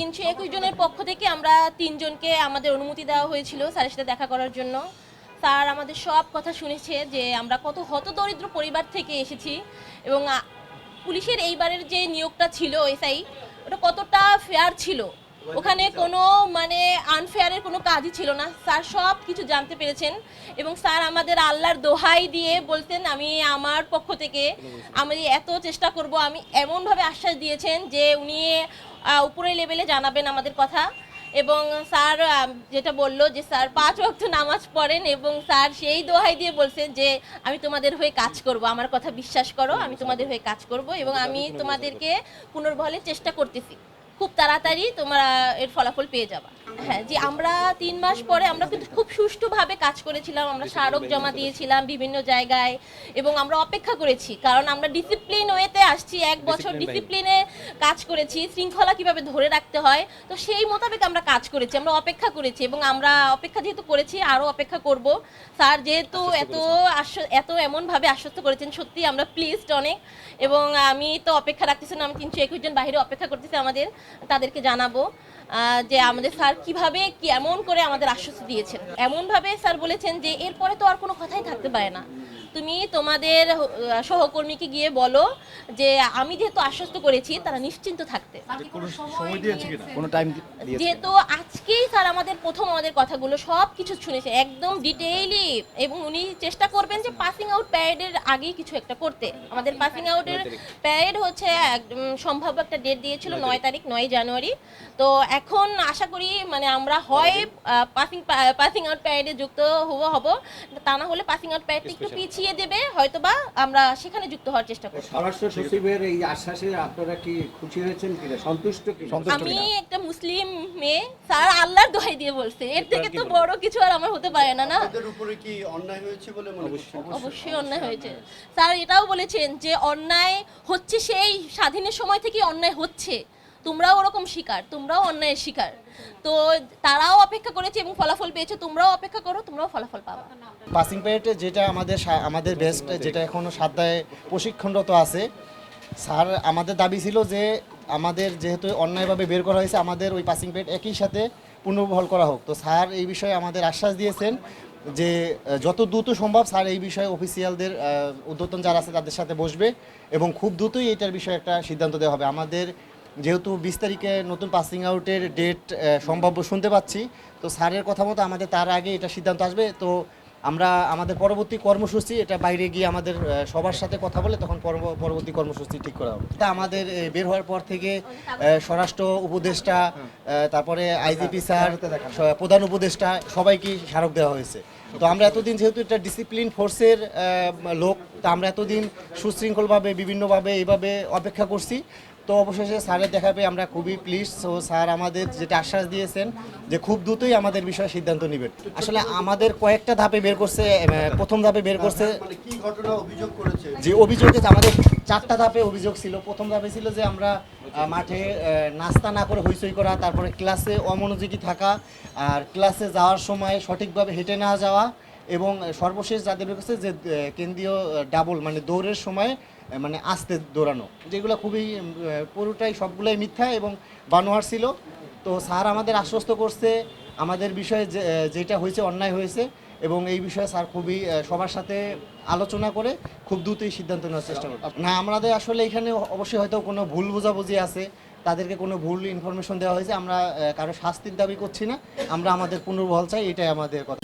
তিনশো একুশ জনের পক্ষ থেকে আমরা তিনজনকে আমাদের অনুমতি দেওয়া হয়েছিল স্যারের সাথে দেখা করার জন্য। স্যার আমাদের সব কথা শুনেছে যে আমরা কত হতদরিদ্র পরিবার থেকে এসেছি এবং পুলিশের এইবারের যে নিয়োগটা ছিল এসআই, ওটা কতটা ফেয়ার ছিল? ওখানে কোনো মানে আনফেয়ারের কোনো কাজই ছিল না। স্যার সব কিছু জানতে পেরেছেন এবং স্যার আমাদের আল্লাহর দোহাই দিয়ে বলতেন আমি আমার পক্ষ থেকে আমি এত চেষ্টা করব। আমি এমনভাবে আশ্বাস দিয়েছেন যে উনি উপরের লেভেলে জানাবেন আমাদের কথা। এবং স্যার যেটা বলল যে স্যার পাঁচ ওয়াক্ত নামাজ পড়েন এবং স্যার সেই দোহাই দিয়ে বলছেন যে, আমি তোমাদের হয়ে কাজ করব। আমার কথা বিশ্বাস করো, আমি তোমাদের হয়ে কাজ করব এবং আমি তোমাদেরকে পুনর্বহলে চেষ্টা করতেছি। খুব তাড়াতাড়ি তোমরা এর ফলাফল পেয়ে যাবা। হ্যাঁ যে আমরা তিন মাস পরে আমরা কিন্তু খুব সুষ্ঠুভাবে কাজ করেছিলাম আমরা স্মারক জমা দিয়েছিলাম বিভিন্ন জায়গায় এবং আমরা অপেক্ষা করেছি কারণ আমরা ডিসিপ্লিন ওয়েতে আসছি এক বছর ডিসিপ্লিনে কাজ করেছি শৃঙ্খলা কীভাবে ধরে রাখতে হয় তো সেই মোতাবেক আমরা কাজ করেছি আমরা অপেক্ষা করেছি এবং আমরা অপেক্ষা যেহেতু করেছি আরও অপেক্ষা করব। স্যার যেহেতু এত এত এমনভাবে আশ্বস্ত করেছেন সত্যি আমরা প্লিজড অনেক এবং আমি তো অপেক্ষা রাখতেছি না আমি তিনশো একুশ জন বাইরে অপেক্ষা করতেছি আমাদের তাদেরকে জানাব যে আমাদের স্যার কীভাবে, কেমন করে আমাদের আশ্বস্ত দিয়েছেন? এমনভাবে স্যার বলেছেন যে এরপরে তো আর কোনো কথাই থাকতে পারে না। তুমি তোমাদের সহকর্মীকে গিয়ে বলো যে আমি যেহেতু আশ্বস্ত করেছি তারা নিশ্চিন্ত থাকতে। কোনো সময় দিয়েছে কিনা? কোনো টাইম দিয়েছে যেহেতু আজকেই স্যার আমাদের প্রথম আমাদের কথাগুলো সব কিছু শুনেছে একদম ডিটেইলি এবং উনি চেষ্টা করবেন যে পাসিং আউট প্যারেডের আগেই কিছু একটা করতে। আমাদের পাসিং আউটের প্যারেড হচ্ছে একদম সম্ভাব্য একটা ডেট দিয়েছিল নয় তারিখ। নয় জানুয়ারি। তো এখন আশা করি মানে আমরা হয় পাসিং পাসিং আউট প্যারেডে যুক্ত হব হব। তা না হলে পাসিং আউট প্যারেডটা একটু পিছিয়ে দেবে হয়তোবা আমরা সেখানে যুক্ত হওয়ার চেষ্টা করব। স্বরাষ্ট্র সচিবের এই আশ্বাসে আপনারা কি খুশি হয়েছেন কিনা? সন্তুষ্ট কি সন্তুষ্ট আমি একটা মুসলিম মেয়ে স্যার আল্লাহর দোহাই দিয়ে বলছে। এর থেকে তো বড় কিছু আর আমার হতে পারে না না? আপনাদের উপরে কি অন্যায় হয়েছে বলে মনে করছেন? অবশ্যই। অন্যায় হয়েছে। স্যার এটাও বলেছেন যে অন্যায় হচ্ছে সেই স্বাধীনের সময় থেকে অন্যায় হচ্ছে। তোমরাও ওরকম শিকার, তোমরাও অন্যায়ের শিকার। তো তারাও অপেক্ষা করেছে এবং ফলাফল পেয়েছে, তোমরাও অপেক্ষা করো, তোমরাও ফলাফল পাবা। পাসিং প্যারেডে যেটা আমাদের আমাদের বেস্ট যেটা এখনও সাধ্যায় প্রশিক্ষণরত আছে, স্যার, আমাদের দাবি ছিল যে আমাদের যেহেতু অন্যায়ভাবে বের করা হয়েছে, আমাদের ওই পাসিং প্যারেড একই সাথে পুনর্বহাল করা হোক। তো স্যার এই বিষয়ে আমাদের আশ্বাস দিয়েছেন যে, যত দ্রুত সম্ভব স্যার এই বিষয়ে অফিসিয়ালদের উদ্যতন যারা আছে তাদের সাথে বসবে এবং খুব দ্রুতই এটার বিষয়ে একটা সিদ্ধান্ত দেওয়া হবে। আমাদের যেহেতু বিশ তারিখে নতুন পাসিং আউটের ডেট সম্ভাব্য শুনতে পাচ্ছি, তো স্যারের কথা মতো আমাদের তার আগে এটা সিদ্ধান্ত আসবে। তো আমরা আমাদের পরবর্তী কর্মসূচি, এটা বাইরে গিয়ে আমাদের সবার সাথে কথা বলে তখন পরবর্তী কর্মসূচি ঠিক করা হবে। তা আমাদের বের হওয়ার পর থেকে স্বরাষ্ট্র উপদেষ্টা তারপরে আইজিপি স্যার প্রধান উপদেষ্টা সবাইকে স্মারক দেওয়া হয়েছে। তো আমরা এতদিন যেহেতু এটা ডিসিপ্লিন ফোর্সের লোক, তা আমরা এতদিন সুশৃঙ্খলভাবে, বিভিন্নভাবে এইভাবে অপেক্ষা করছি। তো অবশেষে স্যারের দেখা পেয়ে আমরা খুবই প্লিজ তো স্যার আমাদের যেটা আশ্বাস দিয়েছেন যে খুব দ্রুতই আমাদের বিষয়ে সিদ্ধান্ত নেবেন। আসলে আমাদের কয়েকটা ধাপে বের করছে প্রথম ধাপে বের করছে। মানে কি ঘটনা অভিযোগ করেছে? যে অভিযোগ আমাদের চারটা ধাপে অভিযোগ ছিল। প্রথম ধাপে ছিল যে আমরা মাঠে নাস্তা না করে হইচই করা তারপরে ক্লাসে অমনোযোগী থাকা আর ক্লাসে যাওয়ার সময় সঠিকভাবে হেঁটে না যাওয়া এবং সর্বশেষ যাদের বের করছে যে কেন্দ্রীয় ডাবল মানে দৌড়ের সময় মানে আস্তে দৌড়ানো। যেগুলো খুবই পুরোটাই সবগুলোই মিথ্যা এবং বানোয়ার ছিল। তো স্যার আমাদের আশ্বস্ত করছে আমাদের বিষয়ে যে- যেটা হয়েছে অন্যায় হয়েছে এবং এই বিষয়ে স্যার খুবই সবার সাথে আলোচনা করে খুব দ্রুতই সিদ্ধান্ত নেওয়ার চেষ্টা করব। না আমাদের আসলে এখানে অবশ্যই হয়তো কোনো ভুল বোঝাবুঝি আছে তাদেরকে কোনো ভুল ইনফরমেশন দেওয়া হয়েছে আমরা কারও শাস্তির দাবি করছি না আমরা আমাদের পুনর্বহাল চাই এটাই আমাদের কথা।